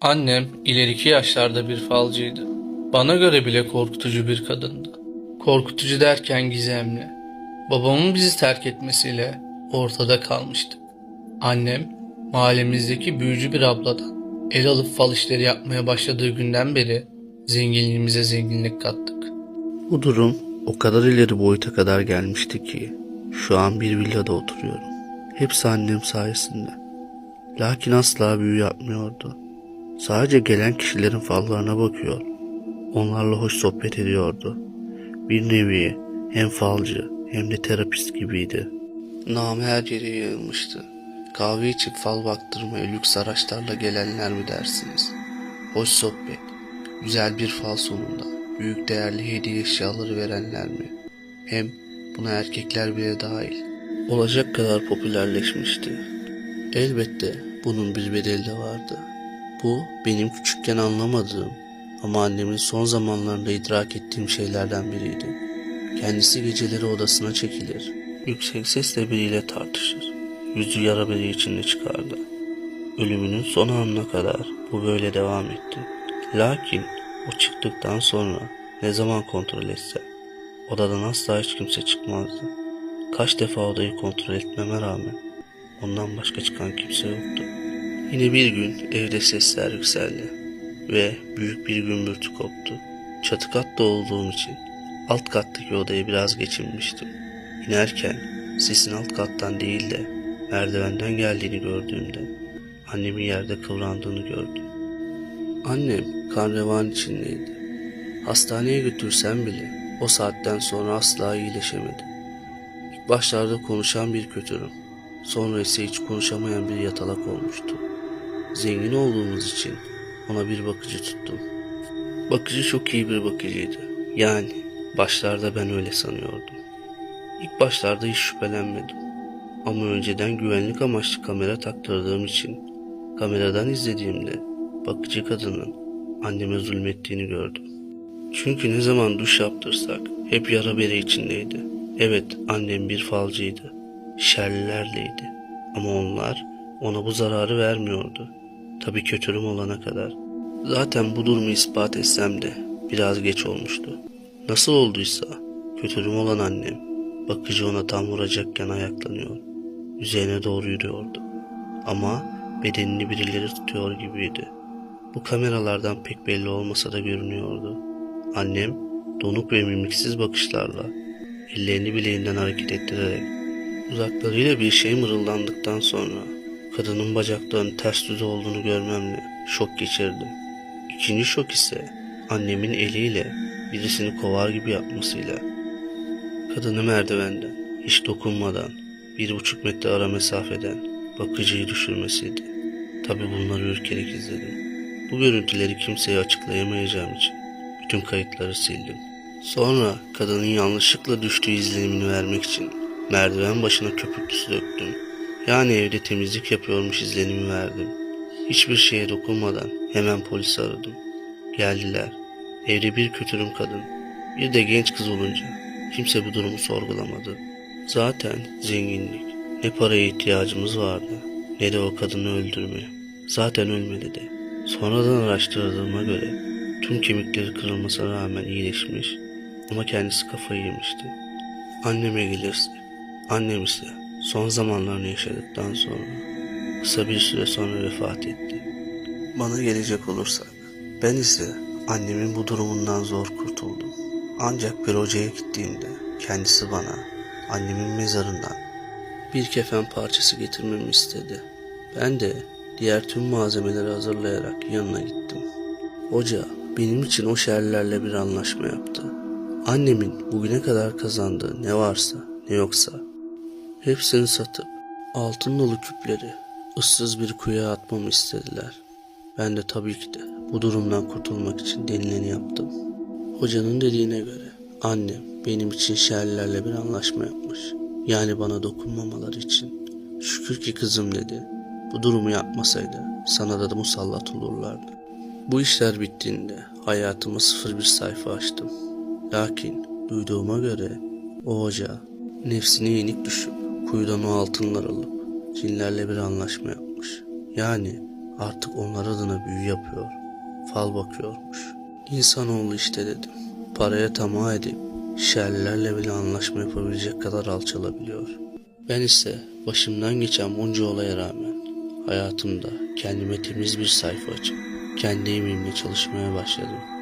Annem ileriki yaşlarda bir falcıydı. Bana göre bile korkutucu bir kadındı. Korkutucu derken gizemli. Babamın bizi terk etmesiyle ortada kalmıştık. Annem mahallemizdeki büyücü bir abladan el alıp fal işleri yapmaya başladığı günden beri zenginliğimize zenginlik kattık. Bu durum o kadar ileri boyuta kadar gelmişti ki şu an bir villada oturuyorum. Hepsi annem sayesinde. Lakin asla büyü yapmıyordu. Sadece gelen kişilerin fallarına bakıyor. Onlarla hoş sohbet ediyordu. Bir nevi hem falcı hem de terapist gibiydi. Namı her yere yayılmıştı. Kahve içip fal baktırmaya lüks araçlarla gelenler mi dersiniz? Hoş sohbet, güzel bir fal sonunda büyük değerli hediye eşyaları verenler mi? Hem buna erkekler bile dahil. Olacak kadar popülerleşmişti. Elbette bunun bir bedeli de vardı. Bu benim küçükken anlamadığım ama annemin son zamanlarında idrak ettiğim şeylerden biriydi. Kendisi geceleri odasına çekilir, yüksek sesle biriyle tartışır. Yüzü yara beri içinde çıkardı. Ölümünün son anına kadar bu böyle devam etti. Lakin o çıktıktan sonra ne zaman kontrol etse odadan asla hiç kimse çıkmazdı. Kaç defa odayı kontrol etmeme rağmen ondan başka çıkan kimse yoktu. Yine bir gün evde sesler yükseldi ve büyük bir gümbürtü koptu. Çatı katta olduğum için alt kattaki odaya biraz geçinmiştim. İnerken sesin alt kattan değil de merdivenden geldiğini gördüğümde annemin yerde kıvrandığını gördüm. Annem kan revan içindeydi. Hastaneye götürsem bile o saatten sonra asla iyileşemedi. İlk başlarda konuşan bir kötürüm. Sonra ise hiç konuşamayan bir yatalak olmuştu. Zengin olduğumuz için ona bir bakıcı tuttum. Bakıcı çok iyi bir bakıcıydı. Yani başlarda ben öyle sanıyordum. İlk başlarda hiç şüphelenmedim. Ama önceden güvenlik amaçlı kamera taktırdığım için kameradan izlediğimde bakıcı kadının anneme zulmettiğini gördüm. Çünkü ne zaman duş yaptırsak hep yara bere içindeydi. Evet annem bir falcıydı. Şerlilerleydi. Ama onlar ona bu zararı vermiyordu. Tabii kötürüm olana kadar. Zaten bu durumu ispat etsem de biraz geç olmuştu. Nasıl olduysa kötürüm olan annem bakıcı ona tam vuracakken ayaklanıyor. Üzerine doğru yürüyordu. Ama bedenini birileri tutuyor gibiydi. Bu kameralardan pek belli olmasa da görünüyordu. Annem donuk ve mimiksiz bakışlarla ellerini bileğinden hareket ettirerek uzaklarıyla bir şey mırıldandıktan sonra kadının bacaklarının ters düz olduğunu görmemle şok geçirdim. İkinci şok ise annemin eliyle birisini kovar gibi yapmasıyla kadını merdivenden hiç dokunmadan bir buçuk metre ara mesafeden bakıcıyı düşürmesiydi. Tabi bunları ürkerek izledim. Bu görüntüleri kimseye açıklayamayacağım için bütün kayıtları sildim. Sonra kadının yanlışlıkla düştüğü izlenimini vermek için merdiven başına köpüklü su döktüm. Yani evde temizlik yapıyormuş izlenimi verdim. Hiçbir şeye dokunmadan hemen polisi aradım. Geldiler. Evde bir kötürüm kadın, bir de genç kız olunca kimse bu durumu sorgulamadı. Zaten zenginlik, ne paraya ihtiyacımız vardı ne de o kadını öldürmeye. Zaten ölmedi de. Sonradan araştırdığıma göre tüm kemikleri kırılmasına rağmen iyileşmiş ama kendisi kafayı yemişti. Anneme gelirse, annem ise son zamanlarını yaşadıktan sonra kısa bir süre sonra vefat etti. Bana gelecek olursak, ben ise annemin bu durumundan zor kurtuldum. Ancak bir hocaya gittiğimde kendisi bana annemin mezarından bir kefen parçası getirmemi istedi. Ben de diğer tüm malzemeleri hazırlayarak yanına gittim. Hoca benim için o şerlerle bir anlaşma yaptı. Annemin bugüne kadar kazandığı ne varsa ne yoksa hepsini satıp altın dolu küpleri ıssız bir kuyuya atmamı istediler. Ben de tabii ki de bu durumdan kurtulmak için denileni yaptım. Hocanın dediğine göre annem benim için şerlerle bir anlaşma yapmış. Yani bana dokunmamaları için. Şükür ki kızım dedi. Bu durumu yapmasaydı sana da musallat olurlardı. Bu işler bittiğinde hayatıma sıfır bir sayfa açtım. Lakin duyduğuma göre o hoca nefsine yenik düşüp kuyudan o altınlar alıp cinlerle bir anlaşma yapmış. Yani Artık onlar adına büyü yapıyor. Fal bakıyormuş. İnsanoğlu işte dedim. Paraya tamah edip şerlilerle bile anlaşma yapabilecek kadar alçalabiliyor. Ben ise başımdan geçen bunca olaya rağmen hayatımda kendime temiz bir sayfa açıp kendi emeğimle çalışmaya başladım.